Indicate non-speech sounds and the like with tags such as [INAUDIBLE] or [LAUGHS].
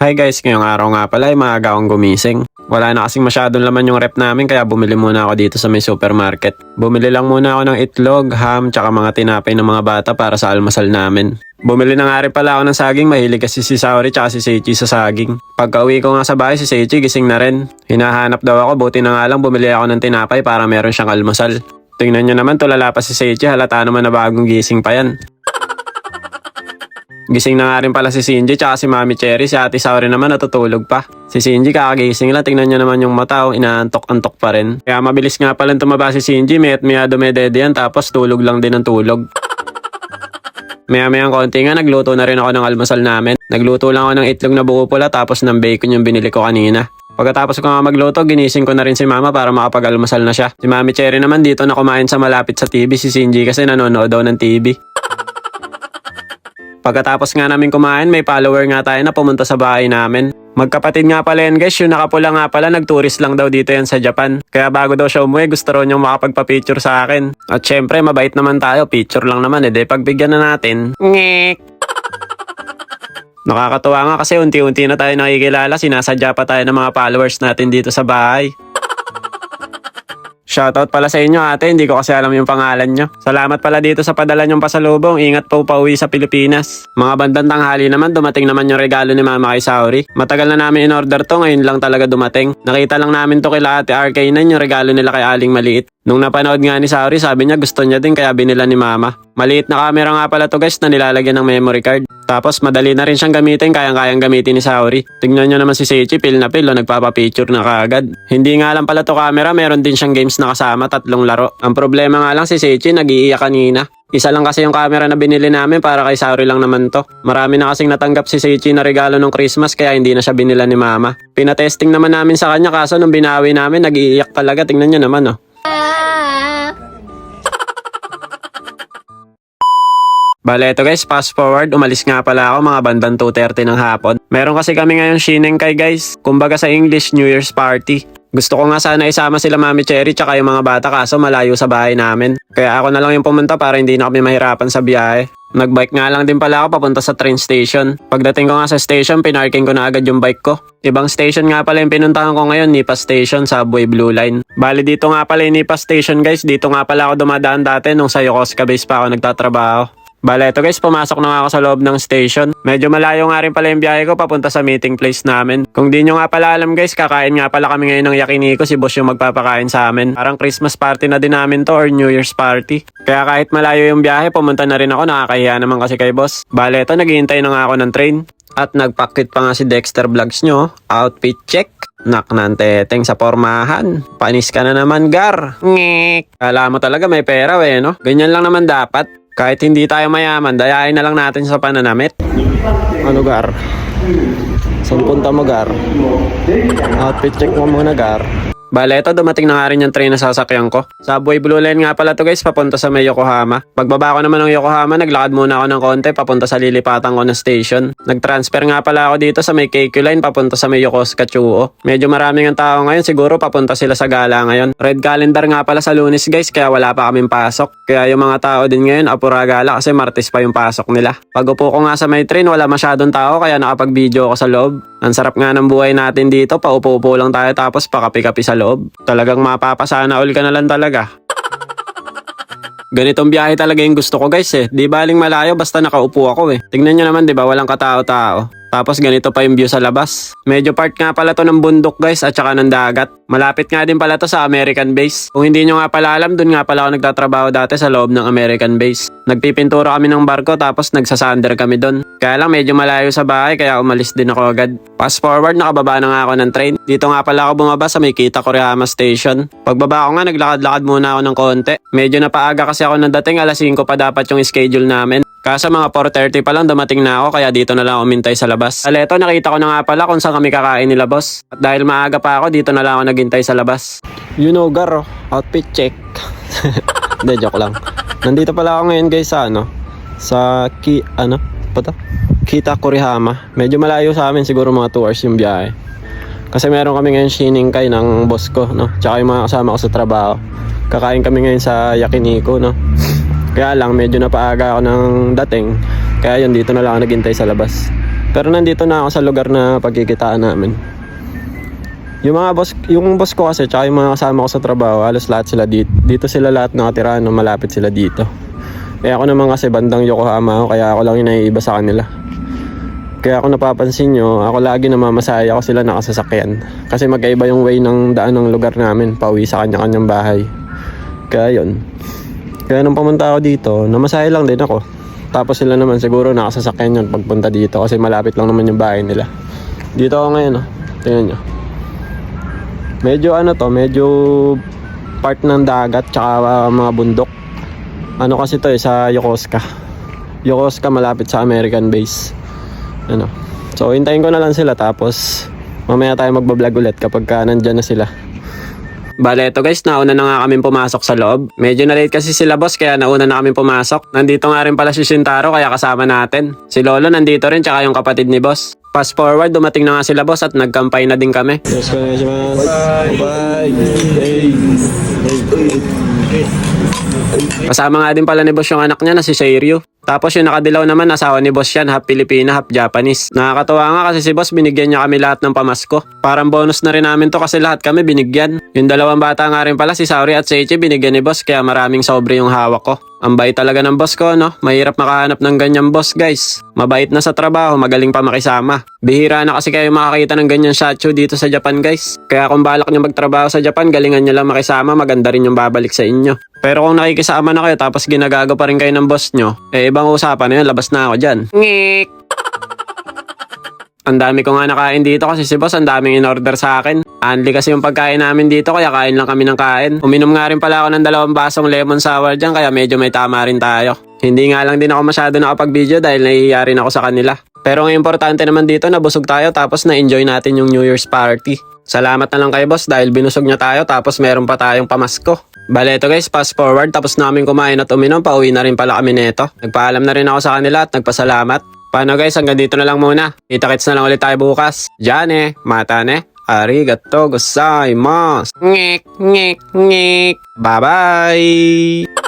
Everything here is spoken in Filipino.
Hi guys, ngayong araw nga pala ay maaga akong gumising. Wala na kasing masyadong laman yung rep namin kaya bumili muna ako dito sa may supermarket. Bumili lang muna ako ng itlog, ham, tsaka mga tinapay ng mga bata para sa almasal namin. Bumili na nga rin pala ako ng saging, mahilig kasi si Saori tsaka si Seichi sa saging. Pagka uwi ko nga sa bahay, si Seichi gising na rin. Hinahanap daw ako, buti na nga lang bumili ako ng tinapay para meron siyang almusal. Tingnan nyo naman, tulala pa si Seichi, halata naman na bagong gising pa yan. Gising na nga rin pala si Shinji tsaka si Mami Cherry. Si Ate Saori naman natutulog pa. Si Shinji kakagising lang. Tingnan niyo naman yung mata. Oh, inaantok-antok pa rin. Kaya mabilis nga pala tumaba si Shinji. Mayat maya dumedede yan. Tapos tulog lang din ang tulog. Maya maya konti nga nagluto na rin ako ng almusal namin. Nagluto lang ako ng itlog na buo pula tapos ng bacon yung binili ko kanina. Pagkatapos ko nga magluto, ginising ko na rin si mama para makapag-almusal na siya. Si Mami Cherry naman dito na kumain sa malapit sa TV. Si Shinji kasi nanonood daw ng TV. Pagkatapos nga namin kumain, may follower nga tayo na pumunta sa bahay namin. Magkapatid nga pala yan guys, yung nakapula nga pala, nagtourist lang daw dito yan sa Japan. Kaya bago daw siya umuwi, gusto raw niyang makapagpa-picture sa akin. At syempre, mabait naman tayo, picture lang naman, edi pagbigyan na natin. Ngek! Nakakatuwa nga kasi unti-unti na tayo nakikilala, sinasadya pa tayo ng mga followers natin dito sa bahay. Shoutout pala sa inyo ate, hindi ko kasi alam yung pangalan nyo. Salamat pala dito sa padala nyong pasalubong. Ingat po pauwi sa Pilipinas. Mga bandang tanghali naman, dumating naman yung regalo ni Mama kay Saori. Matagal na namin in-order to, ngayon lang talaga dumating. Nakita lang namin to kila ate RK9 yung regalo nila kay Aling Maliit. Nung napanood nga ni Saori, sabi niya gusto niya din kaya binila ni Mama. Maliit na camera nga pala to guys na nilalagyan ng memory card. Tapos madali na rin siyang gamitin, kayang-kayang gamitin ni Saori. Tingnan nyo naman si Seichi, pil na pil, o nagpapapicture na kaagad. Hindi nga lang pala to camera, meron din siyang games na kasama, tatlong laro. Ang problema nga lang si Seichi, nag-iiyak kanina. Isa lang kasi yung camera na binili namin para kay Saori lang naman to. Marami na kasing natanggap si Seichi na regalo ng Christmas kaya hindi na siya binila ni Mama. Pinatesting naman namin sa kanya kaso nung binawi namin nag-iiyak talaga. Tingnan nyo naman oh. Bale, ito guys, fast forward, umalis nga pala ako mga bandang 2.30 ng hapon. Meron kasi kami ngayon Shinengkai guys, kumbaga sa English New Year's Party. Gusto ko nga sana isama sila Mami Cherry tsaka yung mga bata kaso malayo sa bahay namin. Kaya ako na lang yung pumunta para hindi na kami mahirapan sa biyahe. Nagbike nga lang din pala ako papunta sa train station. Pagdating ko nga sa station, pinarking ko na agad yung bike ko. Ibang station nga pala yung pinuntahan ko ngayon, Nipa Station, Subway Blue Line. Bali dito nga pala yung Nipa Station guys, dito nga pala ako dumadaan dati nung sa Yokosuka base pa ako nagtatrabaho. Bale, ito guys, pumasok na nga ako sa loob ng station. Medyo malayo nga rin pala yung biyahe ko papunta sa meeting place namin. Kung di nyo nga pala alam guys, kakain nga pala kami ngayon ng yakiniko. Si boss yung magpapakain sa amin. Parang Christmas party na din namin to or New Year's party. Kaya kahit malayo yung biyahe, pumunta na rin ako. Nakakahiya naman kasi kay boss. Bale, ito, naghihintay na nga ako ng train. At nagpakit pa nga si Dexter Vlogs nyo. Outfit check. Nak ng teteng sa pormahan. Panis ka na naman, Gar. Ngek. Kala mo talaga may pera, eh, no? Ganyan lang naman dapat. Kahit hindi tayo mayaman, dayain na lang natin sa pananamit. Ano, Gar? Saan punta mo, Gar? Outfit check mo muna, Gar. Bale, ito dumating na nga rin yung train na sasakyan ko. Subway Blue Line nga pala to guys, papunta sa may Yokohama. Pagbaba ko naman ng Yokohama, naglakad muna ako ng konti papunta sa lilipatan ko na station. Nag-transfer nga pala ako dito sa may KQ Line papunta sa may Yokosuka Chuo. Medyo maraming ang tao ngayon, siguro papunta sila sa gala ngayon. Red calendar nga pala sa lunes guys, kaya wala pa kaming pasok. Kaya yung mga tao din ngayon, apura gala kasi martes pa yung pasok nila. Pag upo ko nga sa may train, wala masyadong tao kaya nakapag-video ako sa loob. Ang sarap nga ng buhay natin dito, paupo-upo lang tayo tapos pakapi-kapi sa loob. Talagang mapapasana all ka na lang talaga. Ganitong biyahe talaga yung gusto ko guys eh. Di baling malayo basta nakaupo ako eh. Tingnan nyo naman di ba walang katao-tao. Tapos ganito pa yung view sa labas. Medyo part nga pala to ng bundok guys at saka ng dagat. Malapit nga din pala to sa American base. Kung hindi nyo nga pala alam, dun nga pala ako nagtatrabaho dati sa loob ng American base. Nagpipintura kami ng barko tapos nagsasander kami dun. Kaya lang medyo malayo sa bahay kaya umalis din ako agad. Fast forward, nakababa na nga ako ng train. Dito nga pala ako bumaba sa may Kita Station. Pagbaba ko nga, naglakad-lakad muna ako ng konti. Medyo napaaga kasi ako nadating, alas 5 pa dapat yung schedule namin. Kaso mga 4.30 pa lang dumating na ako kaya dito na lang umintay sa labas. Aleto nakita ko na nga pala kung saan kami kakain nila boss. At dahil maaga pa ako dito na lang ako naghintay sa labas. You know Gar, oh. outfit check. [LAUGHS] Hindi, joke lang. Nandito pala ako ngayon guys sa ano, sa ki, ano, pa to? Kita Korihama. Medyo malayo sa amin siguro mga 2 hours yung biyahe. Kasi meron kami ngayon Shiningkai ng boss ko, no? Tsaka yung mga kasama ko sa trabaho. Kakain kami ngayon sa Yakiniko, no? Kaya lang, medyo napaaga ako ng dating. Kaya yun, dito na lang ako naghintay sa labas. Pero nandito na ako sa lugar na pagkikitaan namin. Yung mga boss, yung boss ko kasi tsaka yung mga kasama ko sa trabaho, halos lahat sila dito. Dito sila lahat nakatira, no, malapit sila dito. Eh ako naman kasi bandang Yokohama ako, kaya ako lang yung naiiba sa kanila. Kaya ako napapansin nyo, ako lagi namamasaya ako sila nakasasakyan. Kasi magkaiba yung way ng daan ng lugar namin, pauwi sa kanya-kanyang bahay. Kaya yun. Kaya nung pumunta ako dito, namasaya lang din ako. Tapos sila naman siguro nakasasakyan yun pagpunta dito kasi malapit lang naman yung bahay nila. Dito ako ngayon, oh. tingnan nyo. Medyo ano to, medyo part ng dagat tsaka uh, mga bundok. Ano kasi to eh, sa Yokosuka. Yokosuka malapit sa American base. Ano. So hintayin ko na lang sila tapos mamaya tayo magbablog ulit kapag ka nandyan na sila. Bale, ito guys, nauna na nga kami pumasok sa loob. Medyo na late kasi sila boss, kaya nauna na kami pumasok. Nandito nga rin pala si Shintaro, kaya kasama natin. Si Lolo nandito rin, tsaka yung kapatid ni boss. Fast forward, dumating na nga sila boss at nagkampay na din kami. Yes, Bye! Bye! Kasama nga din pala ni boss yung anak niya na si Seiryu. Tapos yung nakadilaw naman, asawa ni boss yan, half Pilipina, half Japanese. Nakakatawa nga kasi si boss binigyan niya kami lahat ng pamasko. Parang bonus na rin namin to kasi lahat kami binigyan. Yung dalawang bata nga rin pala, si Sauri at Seichi, binigyan ni boss kaya maraming sobre yung hawak ko. Ang bait talaga ng boss ko, no? Mahirap makahanap ng ganyang boss, guys. Mabait na sa trabaho, magaling pa makisama. Bihira na kasi kayo makakita ng ganyan shachu dito sa Japan, guys. Kaya kung balak nyo magtrabaho sa Japan, galingan nyo lang makisama, maganda rin yung babalik sa inyo. Pero kung nakikisama na kayo tapos ginagago pa rin kayo ng boss nyo, eh ibang usapan na yun, labas na ako dyan. Ngik! Ang dami ko nga nakain dito kasi si boss ang daming in-order sa akin. Anli kasi yung pagkain namin dito kaya kain lang kami ng kain. Uminom nga rin pala ako ng dalawang basong lemon sour dyan kaya medyo may tama rin tayo. Hindi nga lang din ako masyado nakapag-video dahil nahihiya rin ako sa kanila. Pero ang importante naman dito na busog tayo tapos na-enjoy natin yung New Year's party. Salamat na lang kay boss dahil binusog niya tayo tapos meron pa tayong pamasko. Bale ito guys, fast forward tapos namin kumain at uminom, pauwi na rin pala kami nito. Nagpaalam na rin ako sa kanila at nagpasalamat. Paano guys, hanggang dito na lang muna. Kita-kits na lang ulit tayo bukas. Jane, mata ne, arigato gozaimasu. Ngek, ngek, ngek. Bye-bye!